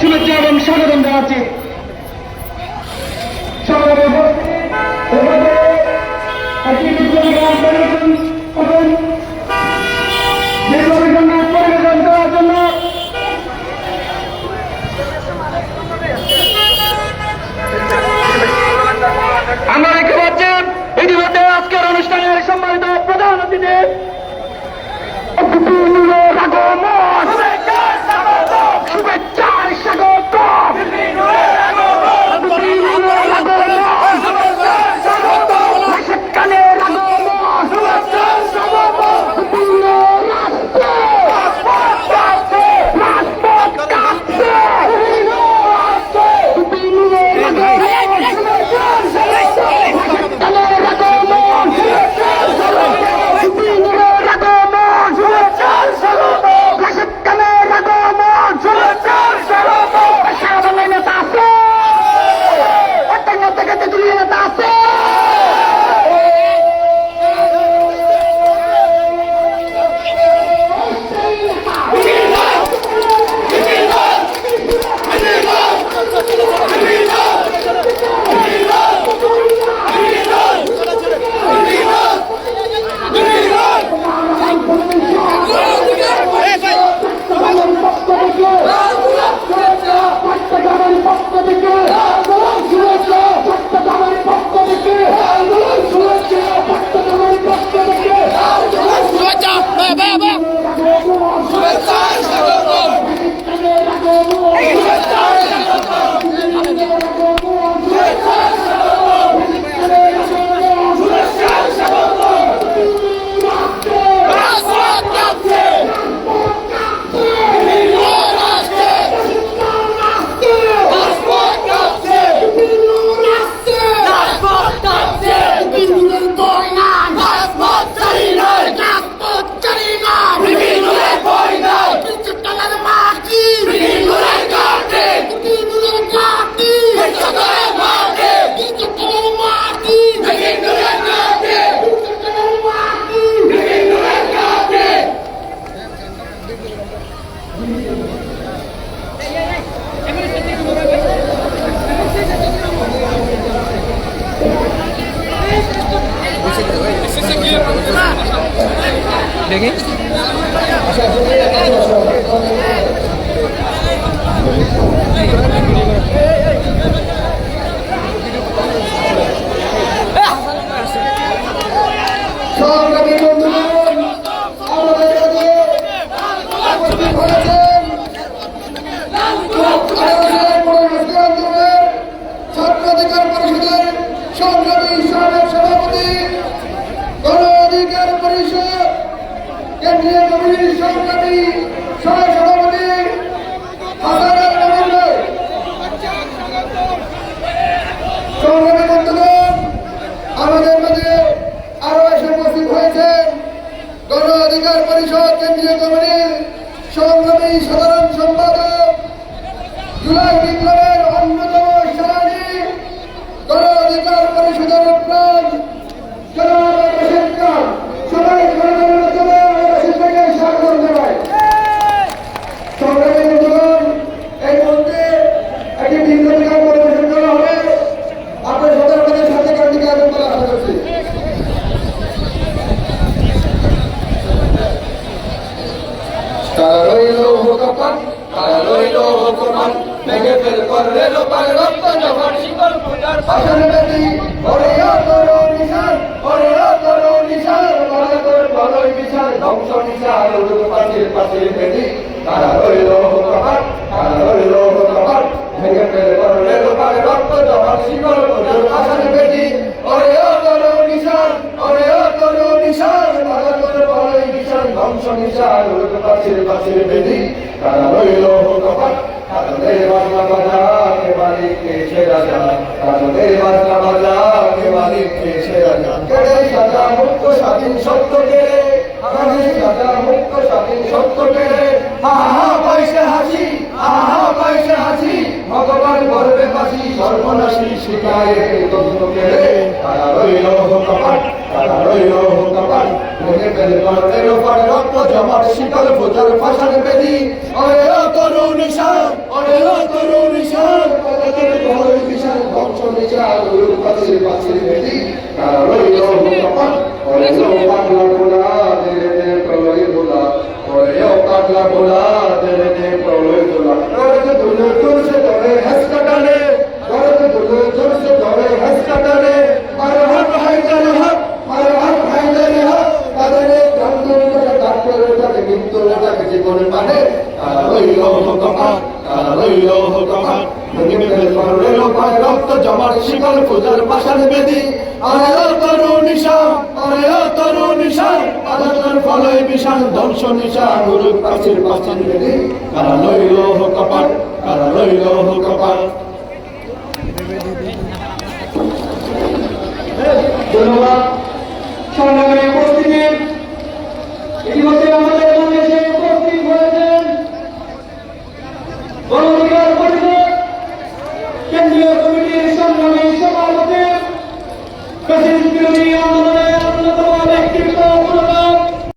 শুভেচ্ছা এবং স্বাগতম জানাচ্ছি। আমরা দেখতে পাচ্ছি ইতিমধ্যে আজকের অনুষ্ঠানের সম্মানিত প্রধান অতিথি সাবেক সভাপতি গণ অধিকার পরিষদ কেন্দ্রীয় কমিটির সভাপতি হাসান আল সংগ্রামী বন্ধুগণ আমাদের মাঝে উপস্থিত হয়েছেন গণ অধিকার পরিষদ কেন্দ্রীয় কমিটির সংগ্রামী সাধারণ সম্পাদক জুলাই বিপ্লবের অন্যতম সেনানী গণ অধিকার পরিষদের প্রাণ ফেল করলে লোপার রক্ত জবান শিকল পূজার আসলে বেটি ওরে তোর নিশান ওরে তোর নিশান বলা তোর বলই বিশাল, ধ্বংস নিশার উড়ুক পাশে পাশে বেদি তারা রইল হুকমান তারা রইল নিশান নিশান রইল হুকমান তাদের বাংলা বাজা কে মালিক কে সে রাজা তাদের বাংলা বাজা কে মালিক কে রাজা কেড়ে মুক্ত ফাঁসি সর্বনাশী শিকায় কেড়ে তারা রইল কপাট তারা রইল কপাট ভেঙে ফেলে করবে লোপার রক্ত জমাট শীতল বোঝার ফাঁসার বেদি। অরে ও তরুণ নিশান অরে ও তরুণ নিশান বড় বিশাল বংশ নিশান উলুক পাচির পাচির বেদি। তারা রইল কপাট অরে পাগলা গোলা ধীরে ধীরে প্রলয় ওরে ও পাগলা গোলা ধীরে ধীরে প্রলয় গোলা তাকে জীবনে মানে তারা রইল তারা রইল ফেলে রক্ত জমাট শিকল পূজার পাশার বেদি। আরে ও তরুণ নিশান, আরে ও তরুণ নিশান আলোচনার ফলে বিশাল ধ্বংস নিশান গুরু প্রাচীর বেদি। কারা লইল কপাট কারা লইল কপাট ধন্যবাদ সংগ্রামী উপস্থিতি ইতিমধ্যে আমাদের মধ্যে এসে উপস্থিত হয়েছেন গণ অধিকার পরিষদ কেন্দ্রীয় কমিটির সংগ্রামী সভাপতি প্রেসিডেন্ট বিরোধী আন্দোলন